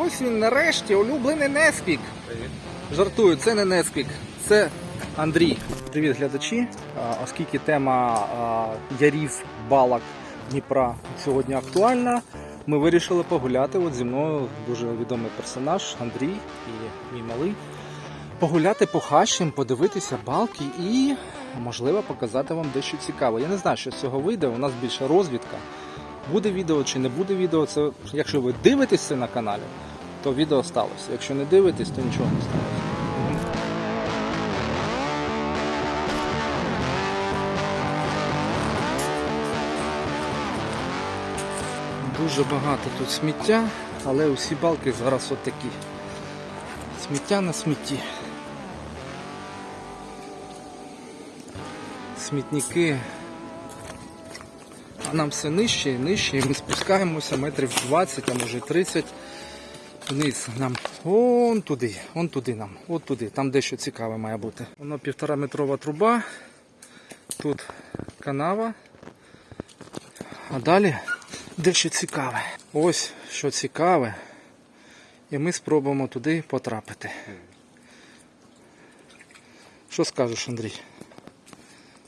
Ось він нарешті улюблений Неспік. Жартую, це не Неспік, це Андрій. Привіт, глядачі. А, Оскільки тема а, ярів, балок Дніпра сьогодні актуальна, ми вирішили погуляти. От зі мною дуже відомий персонаж Андрій і мій малий. Погуляти по хащам, подивитися балки і, можливо, показати вам дещо цікаве. Я не знаю, що з цього вийде. У нас більше розвідка. Буде відео чи не буде відео, це якщо ви дивитесь це на каналі, то відео сталося. Якщо не дивитесь, то нічого не сталося. Дуже багато тут сміття, але усі балки зараз от такі. Сміття на смітті. Смітники а нам все нижче і нижче, і ми спускаємося метрів 20, а може 30 вниз. Нам он туди, он туди нам, от туди, там дещо цікаве має бути. Воно півтора метрова труба, тут канава, а далі дещо цікаве. Ось що цікаве. І ми спробуємо туди потрапити. Що скажеш, Андрій?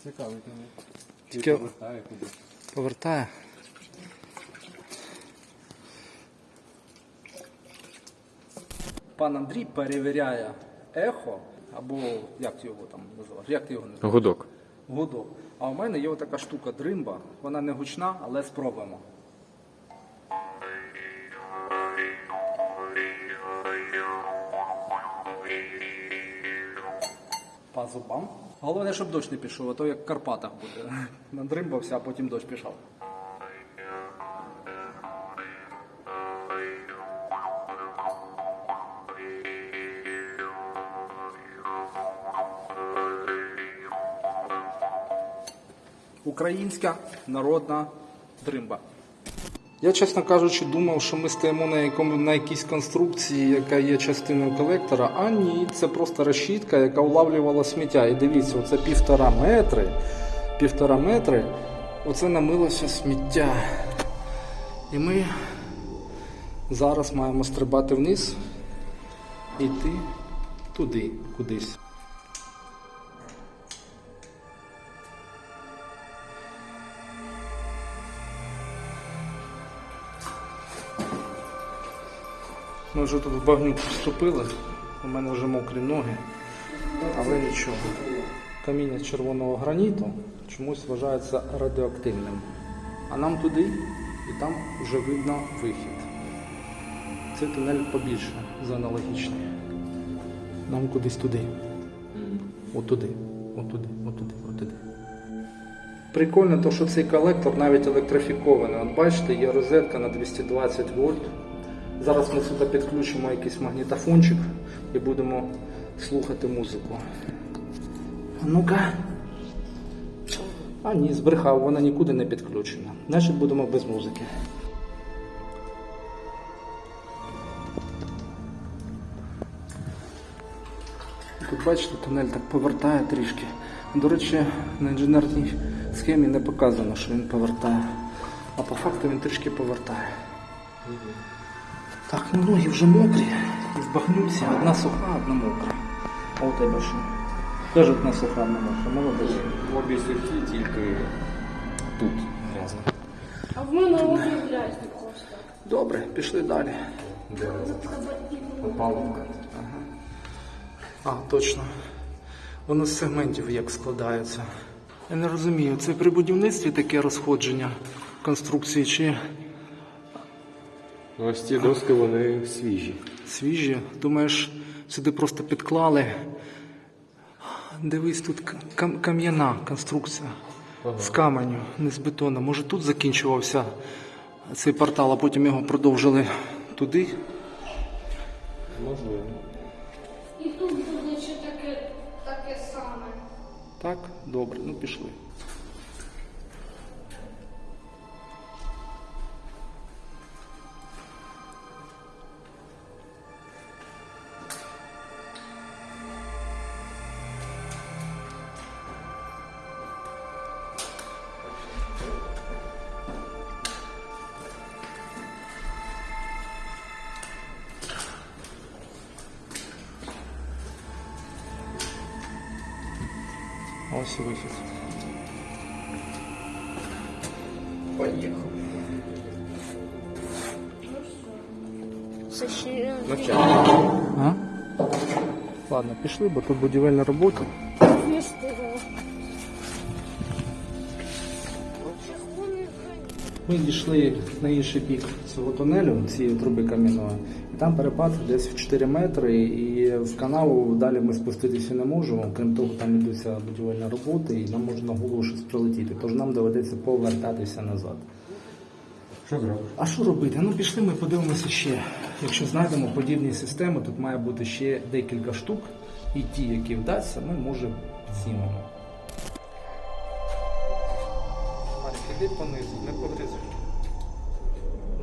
Цікавий. Тільки- повертає Пан Андрій перевіряє ехо, або як ти його там називаєш? Як ти його називаєш? Гудок. Гудок. А у мене є така штука дримба. Вона не гучна, але спробуємо. По зубам. Головне, щоб дощ не пішов, а то як в Карпатах буде. Надримбався, а потім дощ пішов. Українська народна дримба. Я, чесно кажучи, думав, що ми стоїмо на, якому, на якійсь конструкції, яка є частиною колектора. А ні, це просто решітка, яка улавлювала сміття. І дивіться, оце півтора метри. Півтора метри. Оце намилося сміття. І ми зараз маємо стрибати вниз і йти туди, кудись. Ми вже тут в багнюк вступили, у мене вже мокрі ноги, але нічого. Каміння червоного граніту чомусь вважається радіоактивним. А нам туди і там вже видно вихід. Цей тунель побільше за аналогічний. Нам кудись туди. Отуди, отуди, отуди, отуди. Прикольно, то, що цей колектор навіть електрифікований. От бачите, є розетка на 220 вольт. Зараз ми сюди підключимо якийсь магнітофончик і будемо слухати музику. Ну-ка. А ні, збрехав, вона нікуди не підключена. Значить будемо без музики. Тут бачите, тунель так повертає трішки. До речі, на інженерній схемі не показано, що він повертає. А по факту він трішки повертає. Так, ну ноги вже мокрі. І в одна суха, одна мокра. А у тебе що? Теж одна суха, одна мокра. Молодець. Обі сухі, тільки тут грязно. А в мене обі грязні просто. Добре, пішли далі. Опалубка. А, точно. Воно з сегментів як складається. Я не розумію, це при будівництві таке розходження конструкції чи ось ці доски вони свіжі. свіжі. Думаєш, сюди просто підклали. Дивись, тут кам'яна конструкція з каменю, не з бетону. Може тут закінчувався цей портал, а потім його продовжили туди. Можливо. І тут буде ще таке, таке саме. Так, добре, ну пішли. Поїхав. Це ще Навчання. А? Ладно, пішли, бо тут будівельна робота. не встигла. Ми дійшли на інший бік цього тунелю, цієї труби кам'яної, і там перепад десь в 4 метри, і в канаву далі ми спуститися не можемо. Крім того, там йдуться будівельні роботи, і нам може на голову щось прилетіти. Тож нам доведеться повертатися назад. Що зробиш? А що робити? Ну пішли, ми подивимося ще. Якщо знайдемо подібні системи, тут має бути ще декілька штук, і ті, які вдасться, ми може підзнімемо. Іди понизу, не погризуй.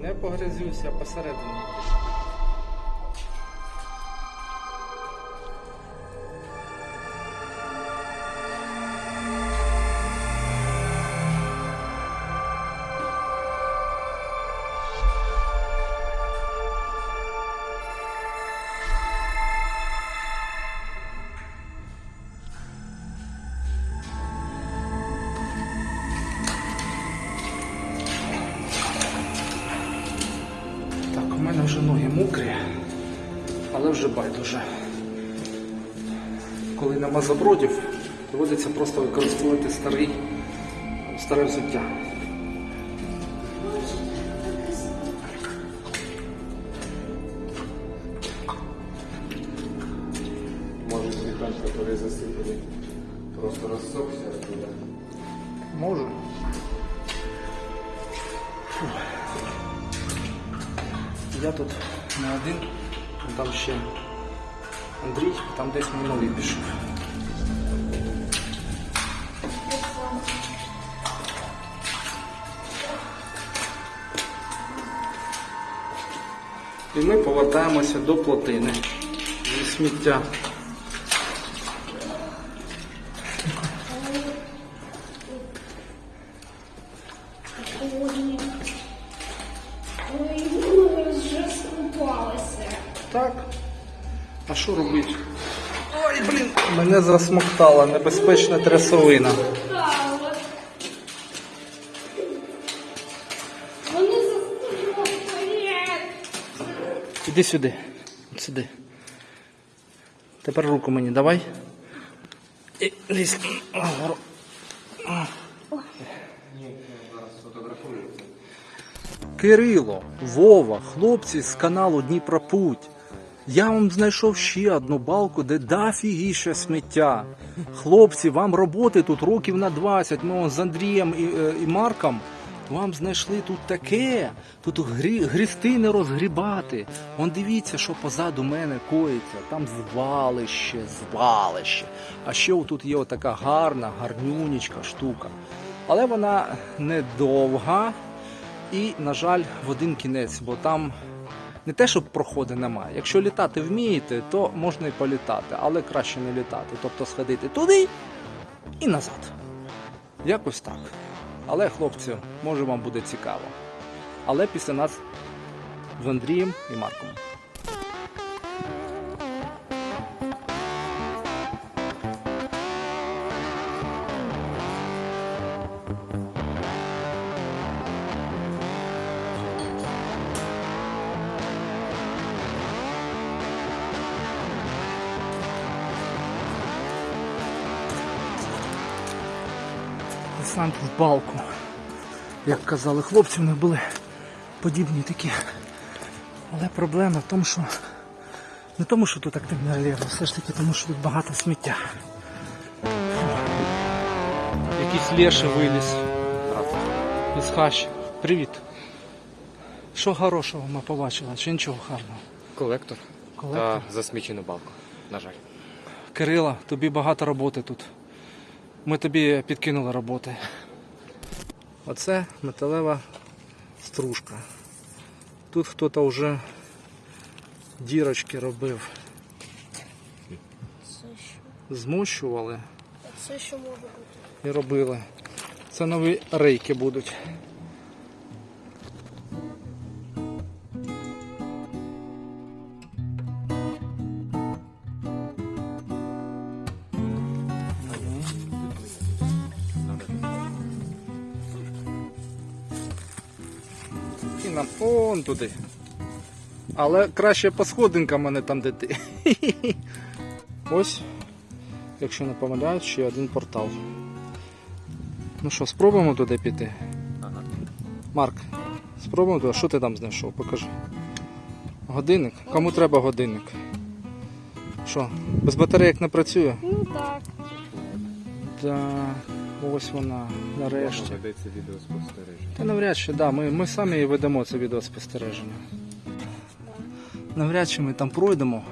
Не погризуйся посередині. Байдуже. Коли нема забродів, доводиться просто використовувати старий, старе взуття. Може світанч, який засипаний. Просто розсохся туди. Можу. Я тут не один, там ще Андрій, там десь минулий пішов. І ми повертаємося до плотини зі сміття. Так. Що робити? Ой, блін. Мене засмоктала небезпечна трясовина. Іди сюди. От сюди. Тепер руку мені давай. І лізь. Кирило, Вова, хлопці з каналу Дніпропуть. Я вам знайшов ще одну балку, де дафігіше сміття. Хлопці, вам роботи тут років на 20. Ми з Андрієм і, е, і Марком вам знайшли тут таке. Тут грі, грісти не розгрібати. Вон дивіться, що позаду мене коїться. Там звалище, звалище. А ще тут є отака гарна, гарнюнічка штука. Але вона недовга і, на жаль, в один кінець, бо там не те, що проходи немає. Якщо літати вмієте, то можна і політати, але краще не літати. Тобто сходити туди і назад. Якось так. Але, хлопці, може вам буде цікаво. Але після нас з Андрієм і Марком. Десант в балку. Як казали хлопці, в них були подібні такі. Але проблема в тому, що не тому, що тут активний рельєф, а все ж таки тому, що тут багато сміття. Якийсь лєше виліз із хащі. Привіт. Що хорошого ми побачили, чи нічого гарного? Колектор. Колектор. Та засмічену балку. На жаль. Кирила, тобі багато роботи тут. Ми тобі підкинули роботи. Оце металева стружка. Тут хтось вже дірочки робив. Змощували Це що може бути? і робили. Це нові рейки будуть. Нам он туди. Але краще по сходинкам, а не там, де ти. Ось, якщо не помиляюсь, ще один портал. Ну що, спробуємо туди піти? Ага. Марк, спробуємо туди. Що ти там знайшов? Покажи. Годинник? Кому треба годинник? Що, без батарейок не працює? Ну так. Да, ось вона, нарешті. Ведеться відеоспостереження. Та навряд чи, да, ми, ми самі ведемо це відеоспостереження. Навряд чи ми там пройдемо.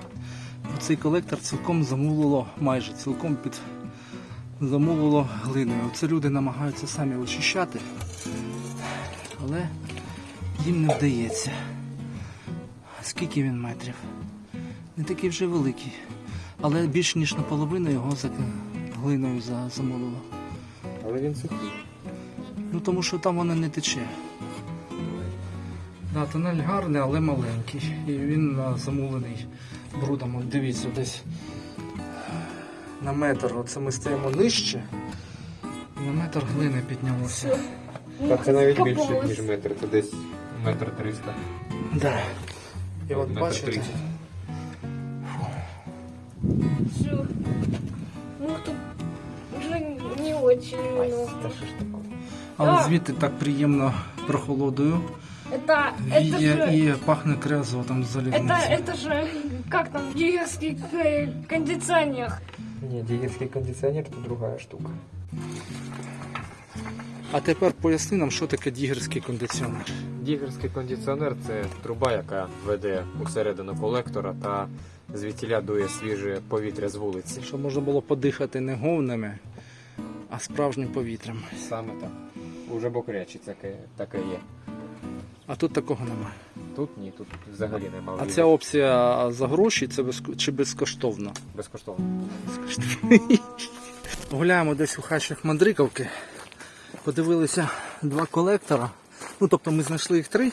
Цей колектор цілком замулило, майже цілком під замулило глиною. Це люди намагаються самі очищати, але їм не вдається. Скільки він метрів? Не такий вже великий, але більш ніж наполовину його за глиною за- замулило. Але він сухий. Ну тому що там воно не тече. Да, тунель гарний, але маленький. І він замулений брудом. От дивіться, десь на метр. Оце ми стоїмо нижче. На метр глини піднялося. Та це навіть більше, ніж метр, це десь метр триста. Да. І от Метр бачите, не очень много. але А. звідти так приємно прохолодою. Это, это Віє же... і пахне крязотом Это, залізним. это же как там, гигантский э, кондиционер. Ні, дігерський кондиціонер це друга штука. А тепер поясни нам, що таке дігерський кондиціонер. Дігерський кондиціонер це труба, яка веде усередину колектора та звідтіля дує свіже повітря з вулиці. Щоб можна було подихати не говнами, а справжнім повітрям. Саме так. Уже бокрячі таке, таке є. А тут такого немає. Тут ні, тут взагалі немає. А ця опція за гроші це безко- чи безкоштовно? безкоштовно. Безкоштовно. Гуляємо десь у хащах Мандриковки. Подивилися два колектора. Ну, тобто ми знайшли їх три,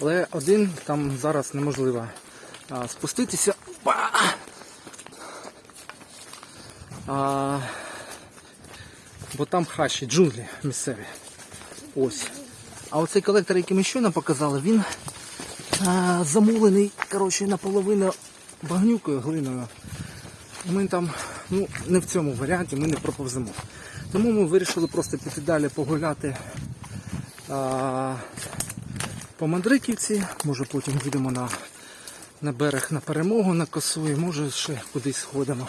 але один там зараз неможливо а, спуститися. А, бо там хащі, джунглі місцеві. Ось. А оцей колектор, який ми щойно показали, він а, замулений коротше, наполовину багнюкою глиною. Ми там, ну, не в цьому варіанті, ми не проповземо. Тому ми вирішили просто піти далі погуляти а, по Мандриківці. Може потім їдемо на, на берег на перемогу на косу і може ще кудись сходимо.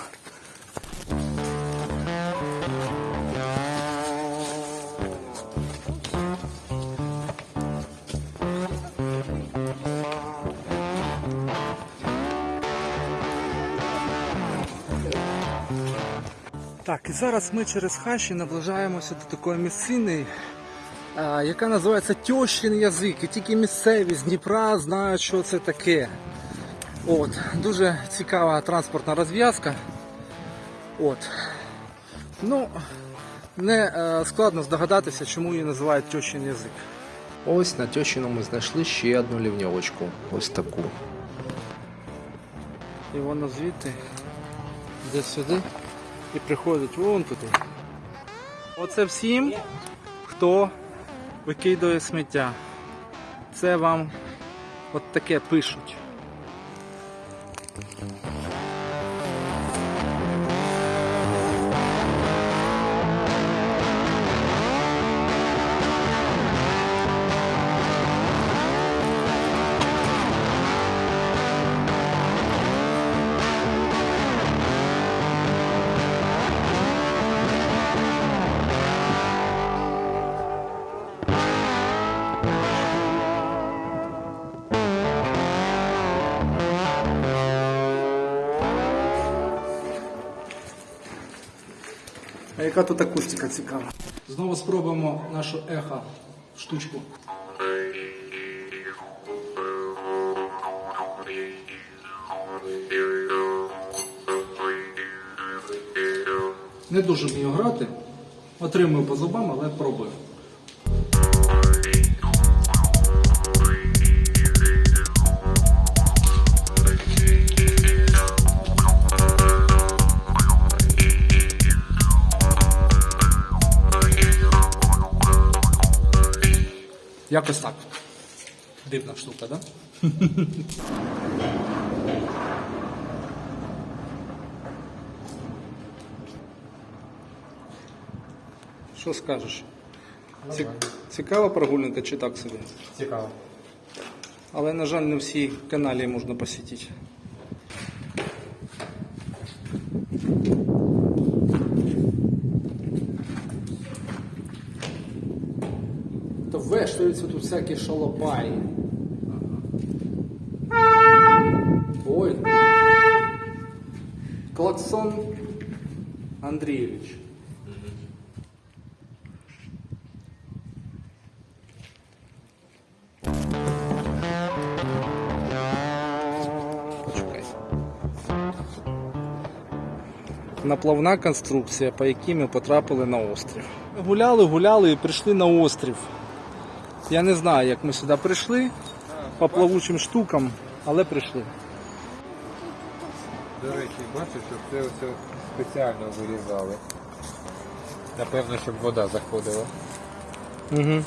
І зараз ми через хащі наближаємося до такої місцини, яка називається Тьощин язик. І тільки місцеві з Дніпра знають, що це таке. От, дуже цікава транспортна розв'язка. От. Ну, не е, складно здогадатися, чому її називають Тьощин язик. Ось на Тьощину ми знайшли ще одну лівньовочку. Ось таку. І воно звідти йде сюди і приходить вон туди. Оце всім, хто викидує сміття. Це вам от таке пишуть. Яка тут акустика цікава? Знову спробуємо нашу ехо штучку. Не дуже вмію грати. Отримую по зубам, але пробую. Якось так. Дивна штука, да? Що скажеш? Ці- Цікава прогулянка чи так собі? Цікаво. Але, на жаль, не всі каналі можна посетити. Всякі шалопаї. Ой. Клаксон Андрійович. Наплавна конструкція, по якій ми потрапили на острів. Гуляли, гуляли і прийшли на острів. Я не знаю, як ми сюди прийшли по плавучим штукам, але прийшли. До речі, бачиш, що це оце спеціально вирізали. Напевно, щоб вода заходила. Угу.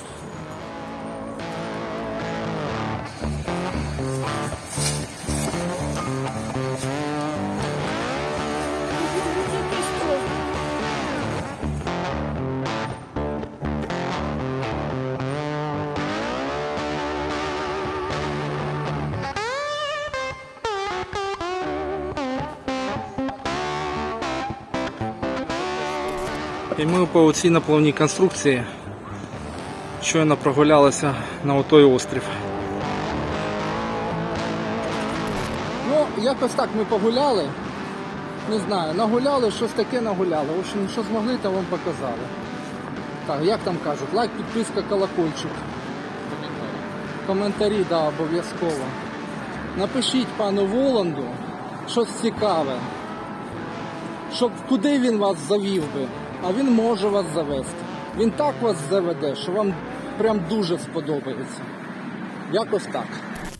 По цій наплавній конструкції щойно прогулялися на отой острів. Ну, якось так ми погуляли. Не знаю, нагуляли, щось таке нагуляли. В общем, що змогли, то вам показали. Так, як там кажуть, лайк, підписка, колокольчик. Коментарі, да, обов'язково. Напишіть пану Воланду щось цікаве. Щоб куди він вас завів би, а він може вас завести. Він так вас заведе, що вам прям дуже сподобається. Якось так.